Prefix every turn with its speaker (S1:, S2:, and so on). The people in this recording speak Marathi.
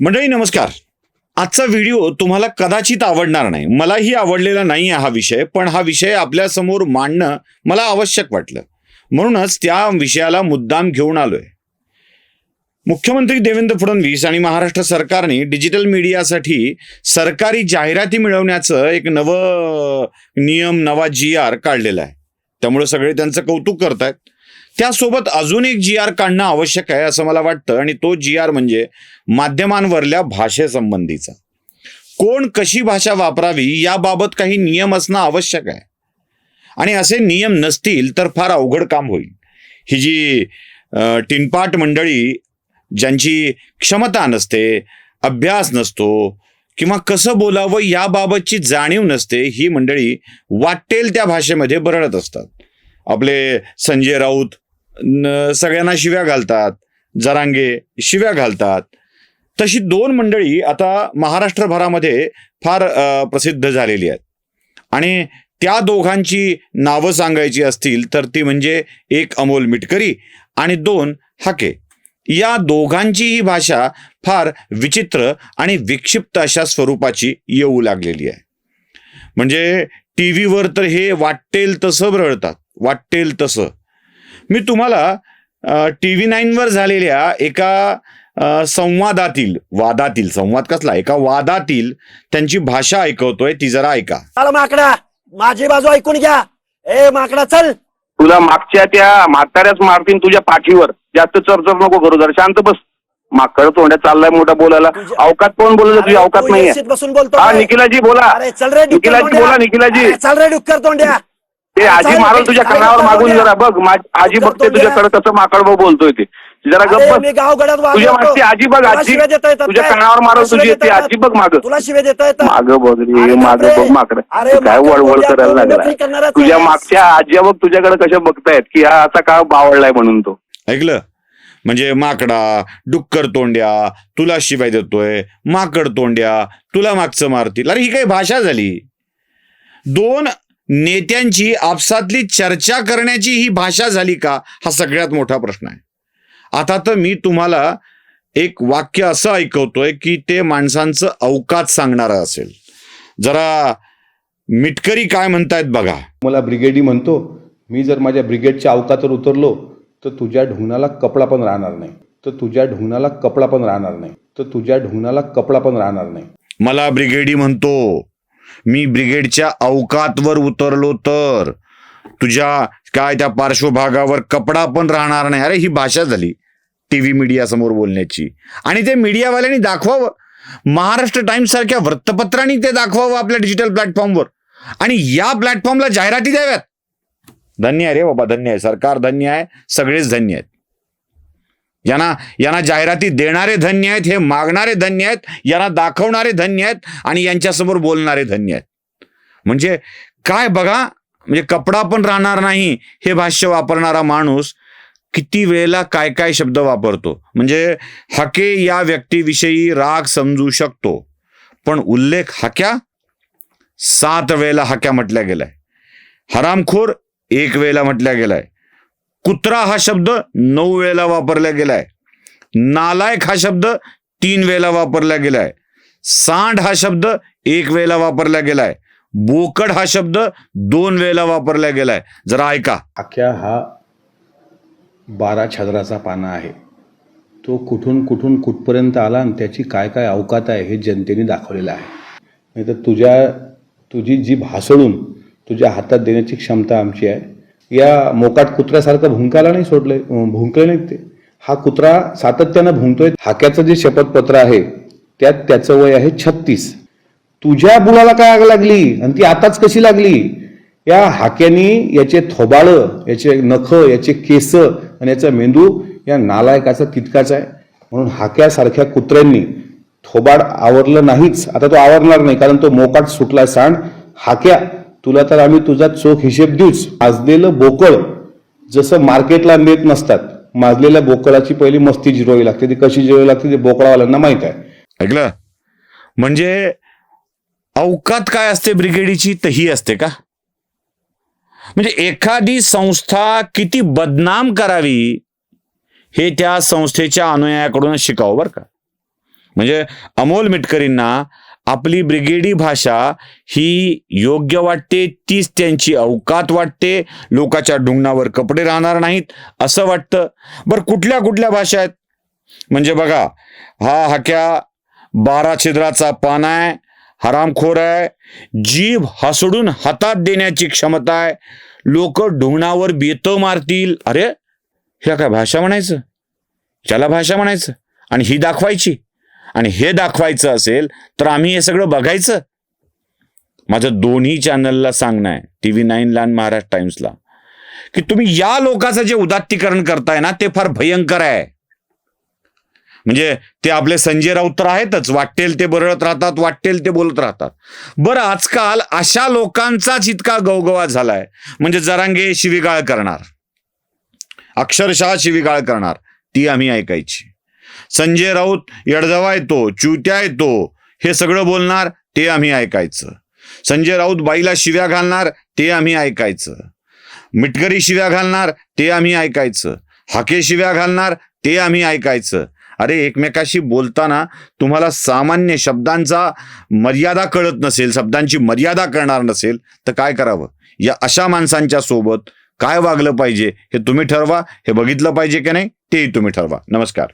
S1: मंडळी नमस्कार. आजचा व्हिडिओ तुम्हाला कदाचित आवडणार नाही. मलाही आवडलेला नाही आहे हा विषय पण हा विषय आपल्यासमोर मांडणं मला आवश्यक वाटलं. म्हणूनच त्या विषयाला मुद्दाम घेऊन आलोय. मुख्यमंत्री देवेंद्र फडणवीस आणि महाराष्ट्र सरकारने डिजिटल मीडियासाठी सरकारी जाहिराती मिळवण्याचं एक नवं नियम नवा जी आर काढलेला आहे. त्यामुळे सगळे त्यांचं कौतुक करतायत. त्यासोबत अजून एक जी आर काढणं आवश्यक आहे असं मला वाटतं. आणि तो जी आर म्हणजे माध्यमांवरल्या भाषेसंबंधीचा. कोण कशी भाषा वापरावी याबाबत काही नियम असणं आवश्यक आहे. आणि असे नियम नसतील तर फार अवघड काम होईल. ही जी टिनपाट मंडळी ज्यांची क्षमता नसते अभ्यास नसतो किंवा कसं बोलावं याबाबतची जाणीव नसते ही मंडळी वाटेल त्या भाषेमध्ये बरळत असतात. आपले संजय राऊत सगळ्यांना शिव्या घालतात जरांगे शिव्या घालतात. तशी दोन मंडळी आता महाराष्ट्रभरामध्ये फार प्रसिद्ध झालेली आहेत. आणि त्या दोघांची नावं सांगायची असतील तर ती म्हणजे एक अमोल मिटकरी आणि दोन हाके. या दोघांची ही भाषा फार विचित्र आणि विक्षिप्त अशा स्वरूपाची येऊ लागलेली आहे. म्हणजे टी व्हीवर तर हे वाटेल तसं रळतात वाटेल तसं. मी तुम्हाला टी व्ही नाईनवर झालेल्या एका संवादातील वादातील संवाद कसला? एका वादातील त्यांची भाषा ऐकवतोय ती जरा ऐका.
S2: चल माकडा माझी बाजू ऐकून घ्या. ए माकडा चल.
S3: तुला मागच्या त्या म्हाताऱ्याच मारतीन तुझ्या पाठीवर. जास्त चरचर नको करू जरा शांत बस. माकड तोंड्या चाललाय मोठा बोलायला. अवकात कोण बोललं तुझी? अवकात
S2: बसून बोलतो
S3: हा
S2: काय?
S3: निखिलाजी बोला.
S2: अरे चल रे डुक्कर
S3: निखिलाजी. बोला निखिलाजी.
S2: चल रे डुक्कर तोंड्या.
S3: ते आजी मारल तुझ्या कानावर मागून. जरा बघ आजी बघते. तुझ्याकडे कसं माकड भाऊ बोलतोय ते जरा गप्प
S2: गावगड्यात.
S3: तुझ्या मागची आजी बघ आजी
S2: शिव्या देता येतात
S3: तुझ्या
S2: काय?
S3: कानावर
S2: तुला शिव्या
S3: तुझी
S2: देता
S3: ती
S2: येतात?
S3: आजी बघ माग
S2: तुला शिवे देता येतात
S3: माग बघ रे
S2: अरे,
S3: माग
S2: बापरे.
S3: बघ माकड
S2: अरे,
S3: काय
S2: माकड
S3: वळवळ करायला लागला
S2: करणारच
S3: तुझ्या
S2: आहेस.
S3: मागच्या आजी बघ तुझ्याकडे कशा बघतायत की हा असा का बावळलाय म्हणून तो
S1: ऐकलं म्हणजे माकडा डुक्कर तोंड्या तुला शिवाय देतोय माकड तोंड्या तुला मागचं मारतील अरे ही काही भाषा झाली दोन नेत्यांची आपसातली चर्चा करण्याची ही भाषा झाली का? हा सगळ्यात मोठा प्रश्न आहे. आता तर मी तुम्हाला एक वाक्य असं ऐकवतोय की ते माणसांचं अवकात सांगणारं असेल. जरा मिटकरी काय म्हणतायत बघा.
S4: मला ब्रिगेडी म्हणतो मी जर माझ्या ब्रिगेडच्या अवकातर उतरलो तर तुझ्या ढुंगणाला कपडा पण राहणार नाही. तर तुझ्या ढुंगणाला कपडा पण राहणार नाही. तर तुझ्या ढुंगणाला कपडा पण राहणार नाही.
S1: मला ब्रिगेडी म्हणतो मी ब्रिगेडच्या अवकातवर उतरलो तर. तुझ्या काय त्या पार्श्वभागावर कपडा पण राहणार नाही. अरे ही भाषा झाली टी व्ही मीडिया समोर बोलण्याची. आणि ते मीडियावाल्यांनी दाखवावं. महाराष्ट्र टाइम्स सारख्या वृत्तपत्रांनी ते दाखवावं आपल्या डिजिटल प्लॅटफॉर्मवर. आणि या प्लॅटफॉर्मला जाहिराती द्याव्यात. धन्य आहे रे बाबा धन्य आहे. सरकार धन्य आहे. सगळेच धन्य आहेत. यांना यांना जाहिराती देणारे धन्य आहेत हे मागणारे धन्य आहेत यांना दाखवणारे धन्य आहेत आणि यांच्यासमोर बोलणारे धन्य आहेत. म्हणजे काय बघा म्हणजे कपडा पण राहणार नाही हे भाष्य वापरणारा माणूस किती वेळेला काय काय शब्द वापरतो. म्हणजे हके या व्यक्तीविषयी राग समजू शकतो. पण उल्लेख हक्या सात वेळेला हक्या म्हटल्या गेलाय. हरामखोर एक वेळेला म्हटल्या गेलाय. कुत्रा हा शब्द नऊ वेळेला वापरला गेलाय. नालायक हा शब्द तीन वेळेला वापरला गेलाय. सांड हा शब्द एक वेळेला वापरला गेलाय. बोकड हा शब्द दोन वेळेला वापरला गेलाय. जरा ऐका.
S4: अख्या हा बारा छद्राचा पाना आहे. तो कुठून कुठून कुठपर्यंत आला आणि त्याची काय काय अवकात आहे हे जनतेने दाखवलेलं आहे. नाही तर तुझ्या तुझी जी भासळून तुझ्या हातात देण्याची क्षमता आमची आहे या मोकाट कुत्र्यासारखं भुंकायला नाही सोडले भुंकले नाहीत ते. हा कुत्रा सातत्यानं भुंकतोय. हाक्याचं जे शपथपत्र आहे त्यात त्याचं वय आहे छत्तीस. तुझ्या बुलाला काय आग लागली? आणि ती आताच कशी लागली? या हाक्यानी याचे थोबाळं याचे नख याचे केस आणि याचा मेंदू या नालायकाचा तितकाच आहे. म्हणून हाक्यासारख्या कुत्र्यांनी थोबाड आवरलं नाहीच. आता तो आवरणार नाही कारण तो मोकाट सुटला सांड. हाक्या तुला तर आम्ही तुझा चोख हिशेब देऊच. माजलेलं बोकळ जसं मार्केटला नेत नसतात माजलेल्या बोकळाची पहिली मस्ती जिरवावी लागते. ती कशी जिरवावी लागते ते बोकळावाल्यांना माहीत आहे.
S1: ऐकलं? म्हणजे अवकात काय असते ब्रिगेडीची? तर ही असते का? म्हणजे एखादी संस्था किती बदनाम करावी हे त्या संस्थेच्या अनुयायाकडूनच शिकावं बरं का? म्हणजे अमोल मिटकरींना आपली ब्रिगेडी भाषा ही योग्य वाटते तीच त्यांची अवकात वाटते लोकाच्या ढुंगणावर कपडे राहणार नाहीत असं वाटतं. बरं कुठल्या कुठल्या भाषा आहेत? म्हणजे बघा हा हाक्या बारा छिद्राचा पान आहे हरामखोर आहे जीभ हसडून हातात देण्याची क्षमता आहे लोक ढुंगणावर बेत मारतील. अरे ह्या काय भाषा म्हणायचं? त्याला भाषा म्हणायचं? आणि ही दाखवायची. आणि हे दाखवायचं असेल तर आम्ही हे सगळं बघायचं. माझं दोन्ही चॅनलला सांगणं आहे टी व्ही नाईनला आणि महाराष्ट्र टाइम्सला की तुम्ही या लोकांचं जे उदात्तीकरण करताय ना ते फार भयंकर आहे. म्हणजे ते आपले संजय राऊत तर आहेतच वाटेल ते बरळत राहतात वाटेल ते बोलत राहतात. बरं आजकाल अशा लोकांचाच इतका गवगवा झालाय. म्हणजे जरांगे शिविगाळ करणार. अक्षरशः शिविगाळ करणार. ती आम्ही ऐकायची. संजय राऊत येडजवा येतो चुत्या येतो हे सगळं बोलणार ते आम्ही ऐकायचं. संजय राऊत बाईला शिव्या घालणार ते आम्ही ऐकायचं. मिटकरी शिव्या घालणार ते आम्ही ऐकायचं. हाके शिव्या घालणार ते आम्ही ऐकायचं. अरे एकमेकाशी बोलताना तुम्हाला सामान्य शब्दांचा मर्यादा कळत नसेल शब्दांची मर्यादा करणार नसेल तर काय करावं? या अशा माणसांच्या सोबत काय वागलं पाहिजे हे तुम्ही ठरवा. हे बघितलं पाहिजे की नाही तेही तुम्ही ठरवा. नमस्कार.